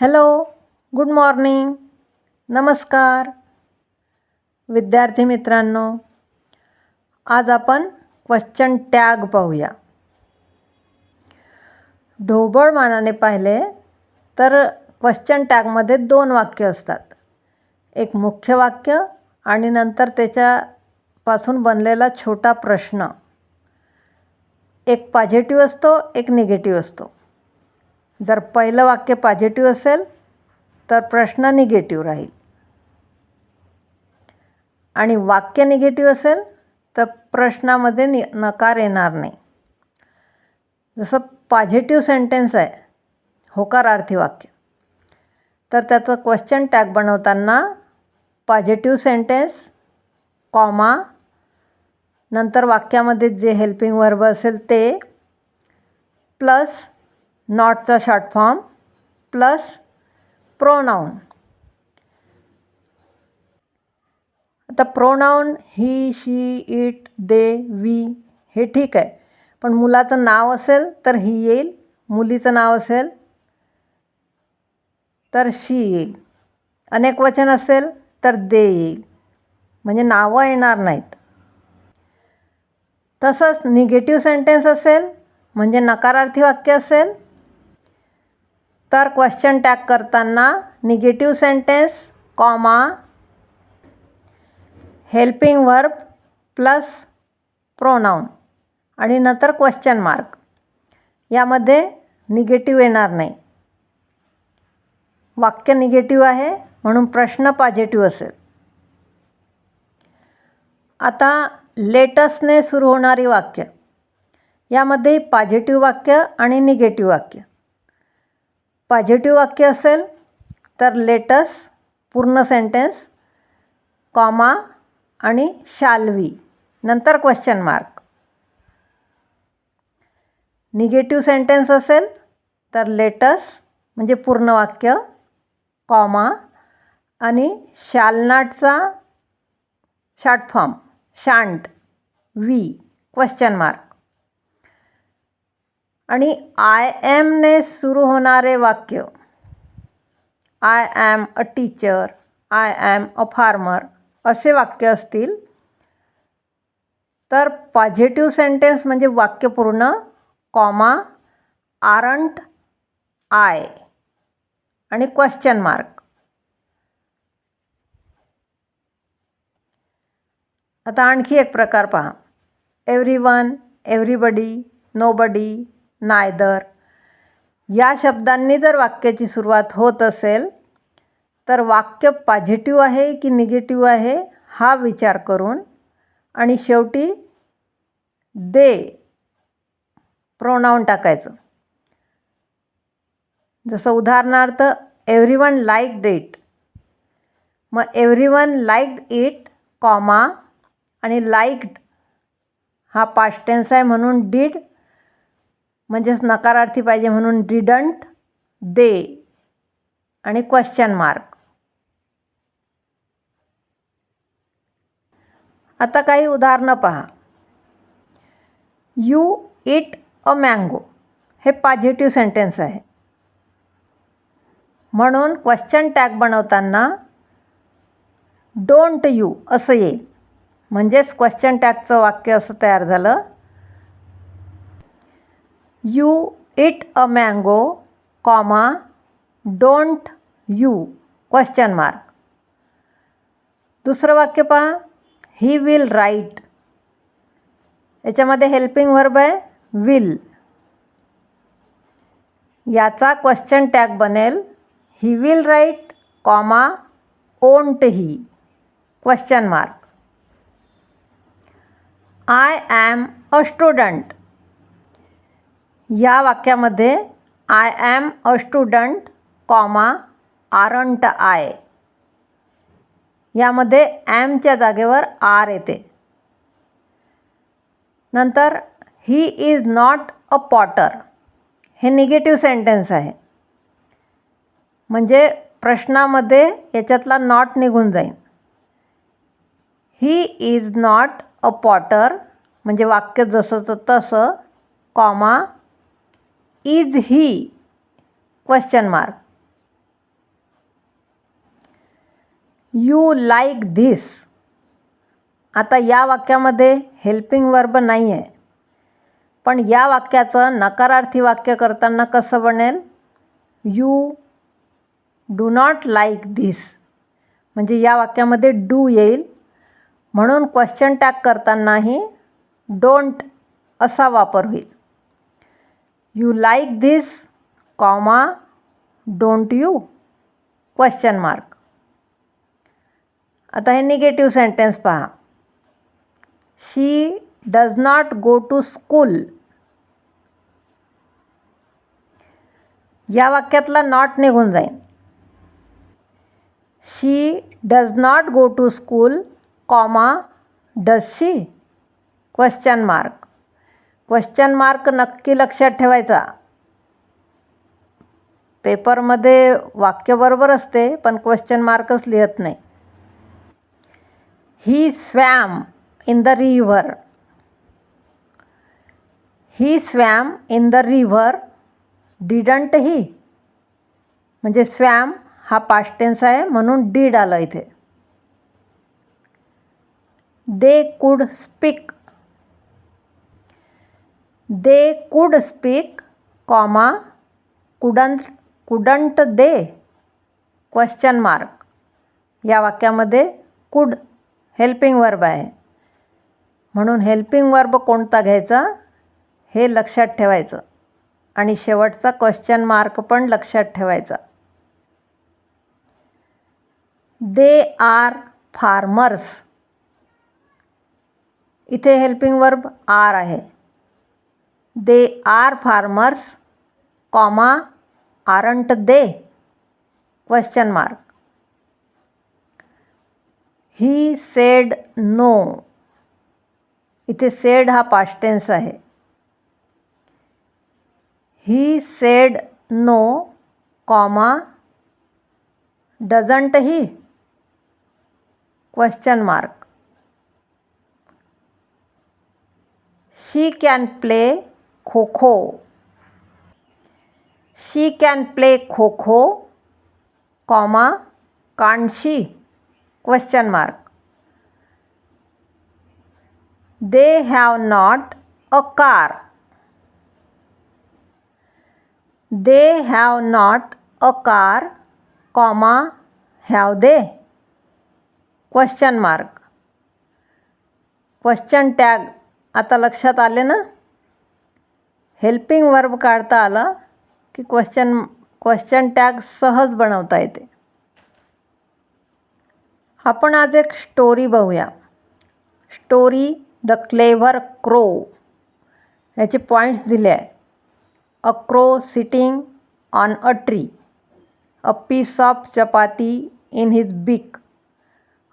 Hello good morning. नमस्कार. विद्यार्थी मित्रांनो आज आपण क्वश्चन टॅग पाहूया. ढोबळ मानाने पाहिले तर क्वश्चन टॅगमध्ये दोन वाक्य असतात. एक मुख्य वाक्य आणि नंतर त्याच्यापासून बनलेला छोटा प्रश्न. एक पॉझिटिव्ह असतो एक निगेटिव्ह असतो. जर पहिलं वाक्य पॉझिटिव्ह असेल तर प्रश्न निगेटिव्ह राहील. आणि वाक्य निगेटिव्ह असेल तर प्रश्नामध्ये नि नकार येणार नाही. जसं पॉझिटिव्ह सेंटेन्स आहे होकारार्थी वाक्य. तर त्याचं क्वेश्चन टॅग बनवताना पॉझिटिव्ह सेंटेन्स कॉमा नंतर वाक्यामध्ये जे हेल्पिंग वर्ब असेल ते प्लस नॉटचा शॉर्ट फॉर्म प्लस प्रोनाऊन. आता pronoun he she it they we हे ठीक आहे. पण मुलाचं नाव असेल तर ही येईल. मुलीचं नाव असेल तर शी येईल. अनेक वचन असेल तर दे येईल. म्हणजे नावं येणार नाहीत. तसंच निगेटिव्ह सेंटेन्स असेल म्हणजे नकारार्थी वाक्य असेल तर क्वेश्चन टॅग करताना negative sentence comma helping verb plus pronoun आणि नंतर क्वेश्चन मार्क यामध्ये निगेटिव्ह येणार नाही. वाक्य निगेटिव्ह आहे म्हणून प्रश्न पॉझिटिव्ह असेल. आता लेटसने सुरू होणारी वाक्य. यामध्ये पॉझिटिव्ह वाक्य आणि निगेटिव्ह वाक्य. पॉझिटिव्ह वाक्य असेल तर लेटस पूर्ण सेंटेन्स कॉमा आणि शाल्वी. नंतर क्वेश्चन मार्क निगेटिव्ह सेंटेन्स असेल तर लेटस म्हणजे पूर्ण वाक्य कॉमा आणि शालनाटचा short form shan't we question mark आणि आय एमने सुरू होणारे वाक्य. I am a teacher I am a farmer असे वाक्य असतील. तर पॉझिटिव्ह सेंटेन्स म्हणजे वाक्य पूर्ण कॉमा आरंट आय आणि क्वेश्चन मार्क आता आणखी एक प्रकार पहा. Every one everybody nobody neither या शब्दांनी जर वाक्याची सुरुवात होत असेल तर वाक्य पॉझिटिव्ह आहे की निगेटिव्ह आहे हा विचार करून आणि शेवटी दे प्रोनाऊन टाकायचं. जसं उदाहरणार्थ एव्हरी वन लाईक इट मग every one like it comma आणि लाईक्ड हा पास्टेन्स आहे म्हणून डीड म्हणजेच नकारार्थी पाहिजे म्हणून डिडंट दे आणि क्वेश्चन मार्क आता काही उदाहरणं पहा. यू इट अ मँगो हे पॉझिटिव्ह सेंटेन्स आहे. म्हणून क्वेश्चन टॅग बनवताना डोंट यू असं येईल. म्हणजेच क्वेश्चन टॅगचं वाक्य असं तयार झालं. You eat a mango comma don't you question mark. दुसरं वाक्य पहा. ही विल राईट याच्यामध्ये हेल्पिंग वर्ब आहे. विल याचा क्वेश्चन टॅग बनेल. He will write comma won't he question mark. I am a student या वाक्यामध्ये I am a student comma aren't I यामध्ये ॲमच्या जागेवर आर येते. नंतर he is not a potter हे निगेटिव्ह सेंटेन्स आहे. म्हणजे प्रश्नामध्ये याच्यातला नॉट निघून जाईल he is not a potter म्हणजे वाक्य जसंचं तसं comma is he question mark you like this आता या वाक्यामध्ये हेल्पिंग वर्ब नाही आहे पण या वाक्याचं नकारार्थी वाक्य करताना कसं बनेल? You do not like this म्हणजे या वाक्यामध्ये डू येईल. म्हणून क्वेश्चन टॅग करतानाही डोंट असा वापर होईल. You like this comma don't you question mark आता हे निगेटिव्ह सेंटेन्स पहा. She does not go to school या वाक्यातला नॉट निघून जाईल she does not go to school comma does she question mark question mark नक्की लक्षात ठेवायचा. पेपरमध्ये वाक्य बरोबर असते पण क्वेश्चन मार्कच लिहत नाही. He swam in the river he swam in the river didn't he म्हणजे स्वॅम हा पास्टेन्स आहे म्हणून डीड आलं इथे. दे could speak they could speak comma couldn't couldn't they? Question mark या वाक्यामध्ये कुड हेल्पिंग वर्ब आहे. म्हणून हेल्पिंग वर्ब कोणता घ्यायचा? हे लक्षात ठेवायचं. आणि शेवटचा क्वेश्चन मार्क पण लक्षात ठेवायचा. They are farmers. इथे हेल्पिंग वर्ब आर आहे. They are farmers, comma, aren't they? Question mark he said no इथे सेड हा पास्टेन्स आहे. He said no comma doesn't he question mark she can play kho kho. She can play kho kho comma can she question mark they have not a car they have not a car comma have they question mark question tag आता लक्षात आले ना? Helping verb काढता आलं की question question tag सहज बनवता येते. आपण आज एक स्टोरी बघूया. स्टोरी द क्लेव्हर क्रो ह्याचे पॉईंट्स दिले आहे. A crow sitting on a tree a piece of chapati in his beak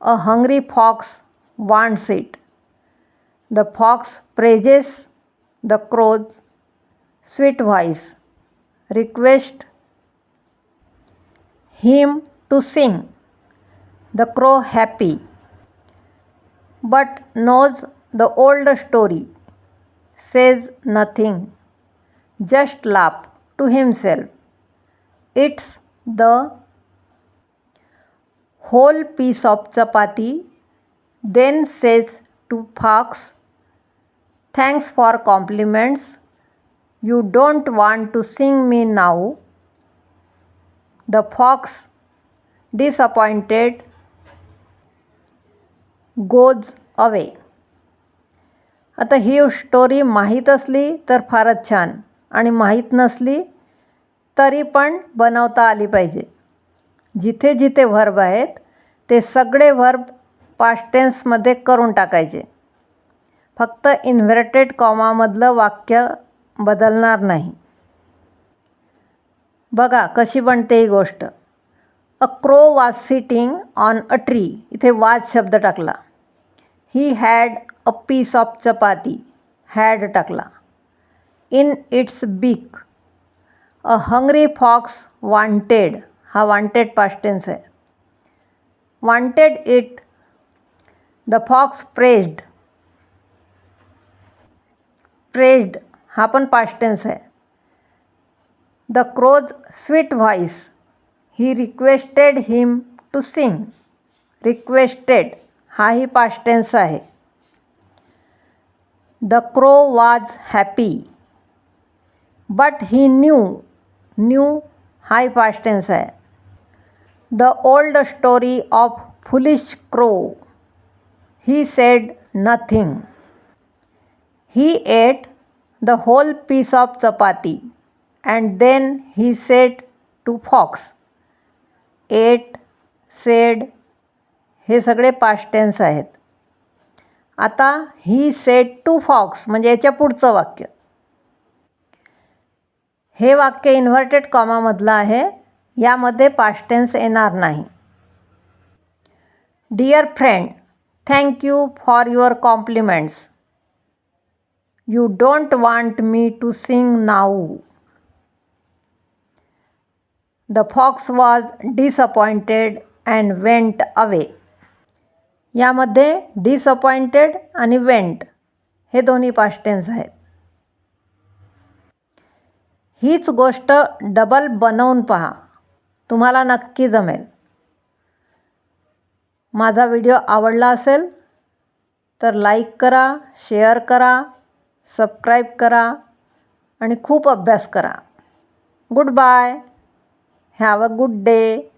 a hungry fox wants it the fox praises the crow's sweet voice. Request him to sing. The crow happy, but knows the old story, says nothing, just laugh to himself. It's the whole piece of chapati, then says to Fox, Thanks for compliments. You don't want to sing me now the fox disappointed goes away आता ही story माहीत असली तर फारच छान आणि माहीत नसली तरी पण बनवता आली पाहिजे. जिथे जिथे व्हर्ब आहेत ते सगळे व्हर्ब पास्टेन्समध्ये करून टाकायचे. फक्त इन्व्हर्टेड कॉमामधलं वाक्य बदलणार नाही. बघा कशी बनते ही गोष्ट. A crow was sitting on a tree इथे वाज शब्द टाकला. He had a piece of chapati had टाकला. In its beak a hungry fox wanted हा वांटेड पास्टेन्स आहे. Wanted it the fox praised praised हा पण पास्टेन्स आहे. The crow's sweet voice he requested him to sing requested हाही past tense आहे. The crow was happy but he knew knew हाही past tense आहे. The old story of foolish crow he said nothing he ate the whole piece of chapati and then he said to fox ate said हे सगळे past tense आहेत. आता he said to fox म्हणजे याच्या पुढचं वाक्य. हे वाक्य इन्व्हर्टेड कॉमामधलं आहे यामध्ये पास्ट टेन्स येणार नाही. Dear friend thank you for your compliments you don't want me to sing now the fox was disappointed and went away यामध्ये डिसअपॉइंटेड आणि वेंट हे दोन्ही पास्टेन्स आहेत. हीच गोष्ट डबल बनवून पहा. तुम्हाला नक्की जमेल. माझा व्हिडिओ आवडला असेल तर लाईक करा शेअर करा. सबस्क्राईब करा आणि खूप अभ्यास करा. Goodbye have a good day